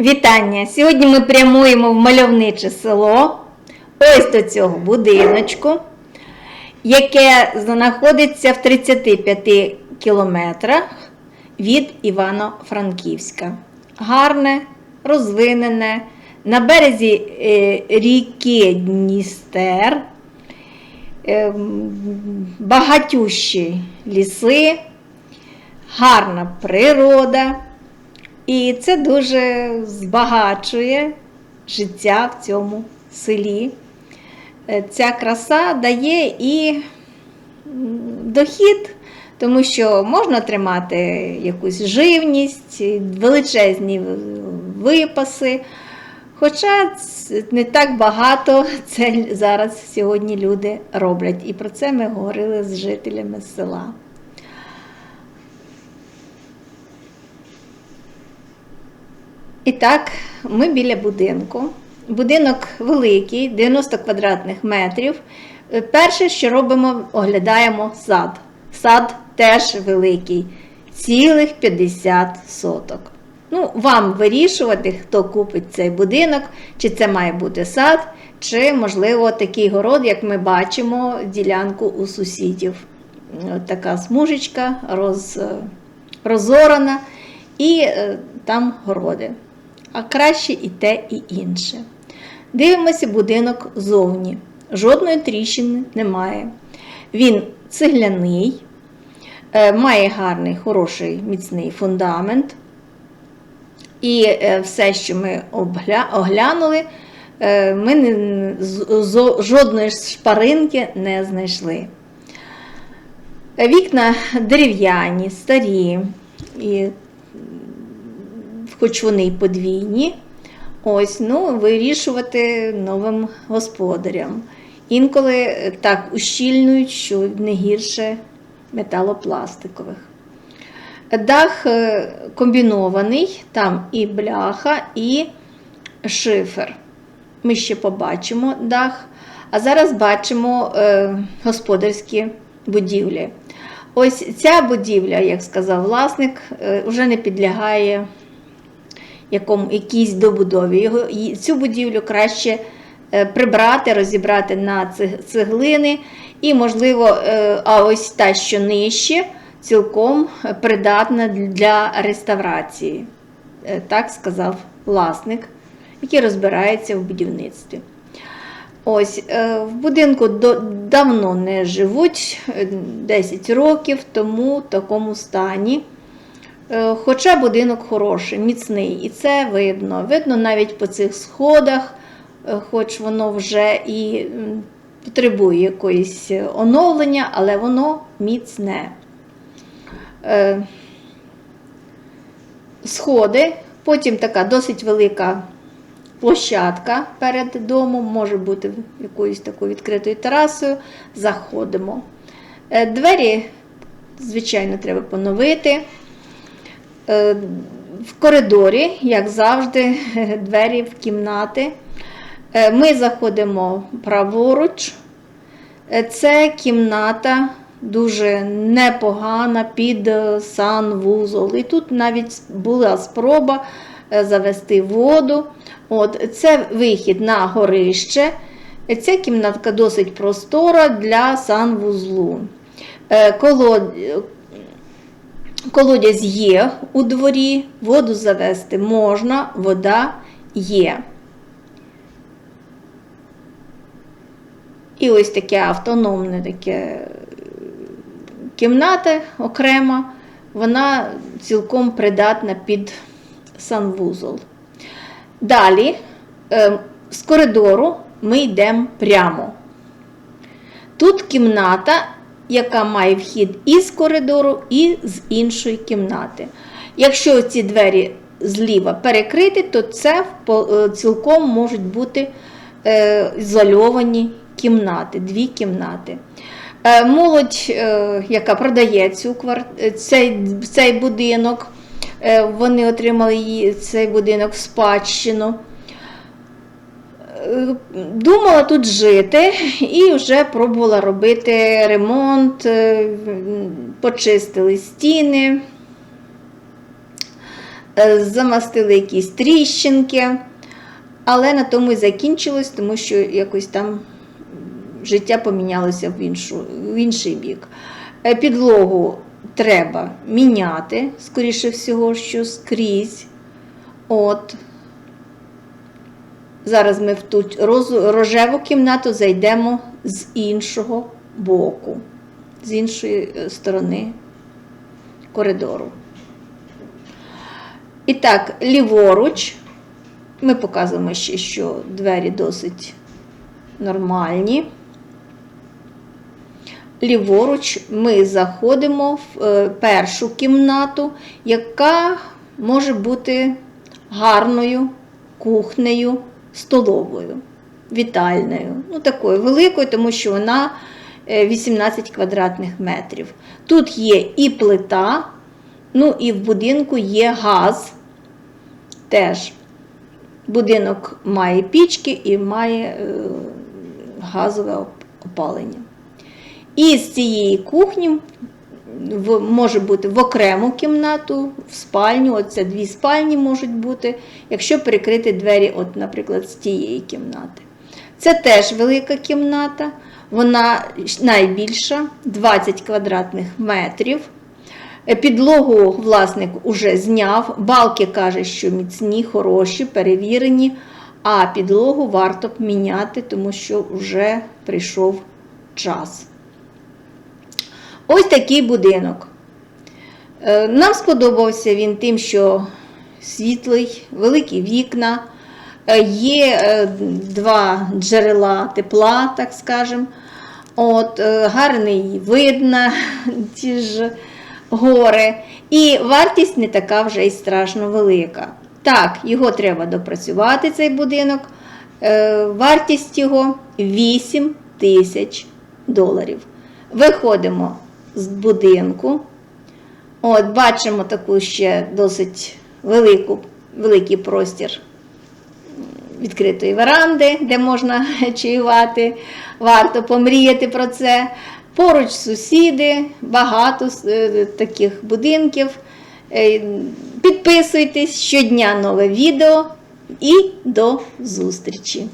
Вітання! Сьогодні ми прямуємо в мальовниче село, ось до цього будиночку, яке знаходиться в 35 кілометрах від Івано-Франківська. Гарне, розвинене, на березі е, ріки Дністер, е, багатющі ліси, гарна природа. І це дуже збагачує життя в цьому селі. Е, Ця краса дає і дохід, тому що можна тримати якусь живність, величезні випаси. Хоча не так багато це зараз сьогодні люди роблять. І про це ми говорили з жителями села. І так, ми біля будинку. Будинок великий, 90 квадратних метрів. Е, Перше, що робимо, оглядаємо сад. Сад теж великий, цілих 50 соток. Ну, вам вирішувати, хто купить цей будинок, чи це має бути сад, чи, можливо, такий город, як ми бачимо, ділянку у сусідів. От така смужечка роз, е, розорана, і е, там городи. А краще і те, і інше. Дивимося будинок зовні. Жодної тріщини немає. Він цегляний, е, має гарний, хороший, міцний фундамент. І е, все, що ми оглянули, е, ми жодної шпаринки не знайшли. Вікна дерев'яні, старі, і хоч вони й подвійні, ось, ну, вирішувати новим господарям. Інколи е, так ущільнують, що не гірше металопластикових. Дах е, комбінований, там і бляха, і шифер. Ми ще побачимо дах. А зараз бачимо е, господарські будівлі. Ось ця будівля, як сказав власник, е, вже не підлягає якому, якійсь добудові. Його, цю будівлю краще е, прибрати, розібрати на цеглини. І, можливо, е, а ось та, що нижче, цілком придатна для реставрації. Е, Так сказав власник, який розбирається в будівництві. Ось, в будинку давно не живуть, е, 10 років, тому в такому стані. Е, Хоча будинок хороший, міцний, і це видно. Видно навіть по цих сходах, е, хоч воно вже і потребує якоїсь оновлення, але воно міцне. Е, Сходи, потім така досить велика площадка перед домом, може бути якоюсь такою відкритою терасою. Заходимо. Е, Двері, звичайно, треба поновити. Е, В коридорі, як завжди, двері в кімнати. Е, Ми заходимо праворуч. Е, Це кімната дуже непогана під санвузол. І тут навіть була спроба завести воду. От, це вихід на горище. Ця кімнатка досить простора для санвузлу. Колод... Колодязь є у дворі, воду завести можна, вода є. І ось таке автономне таке е, кімната окрема, вона цілком придатна під санвузол. Далі е, з коридору ми йдемо прямо. Тут кімната, яка має вхід і з коридору, і з іншої кімнати. Якщо ці двері зліва перекриті, то це е, цілком можуть бути е, ізольовані кімнати, дві кімнати. Е, Молодь, яка продає цю цей, цей будинок, вони отримали цей будинок в спадщину. Е, Думала тут жити і вже пробувала робити ремонт, е, почистили стіни. е, замастили якісь тріщинки, але на тому і закінчилось, тому що якось там життя помінялося в, іншу, в інший бік. Підлогу треба міняти, скоріше всього, що скрізь. От. Зараз ми в ту рожеву кімнату зайдемо з іншого боку, з іншої е, сторони коридору. І так, ліворуч. Ми показуємо ще, що двері досить нормальні. Ліворуч ми заходимо в е, першу кімнату, яка може бути гарною кухнею, столовою, вітальною. Ну, такою великою, тому що вона е, 18 квадратних метрів. Тут є і плита, ну і в будинку є газ теж. Будинок має пічки і має е, газове опалення. І з цієї кухні в, може бути в окрему кімнату, в спальню, оце дві спальні можуть бути, якщо перекрити двері, от, наприклад, з тієї кімнати. Це теж велика кімната, вона найбільша, 20 квадратних метрів. Е, Підлогу власник уже зняв, балки каже, що міцні, хороші, перевірені, а підлогу варто б міняти, тому що вже прийшов час. Ось такий будинок. Е, Нам сподобався він тим, що світлий, великі вікна, е, є е, два джерела тепла, так скажемо. От, гарний вид на ті ж гори. І вартість не така вже й страшно велика. Так, його треба допрацювати, цей будинок. Вартість його 8 тисяч доларів. Виходимо з будинку. От, бачимо таку ще досить велику, великий простір відкритої веранди, де можна чаювати. Варто помріяти про це. Поруч сусіди, багато е, таких будинків. Е, Підписуйтесь щодня нове відео і до зустрічі!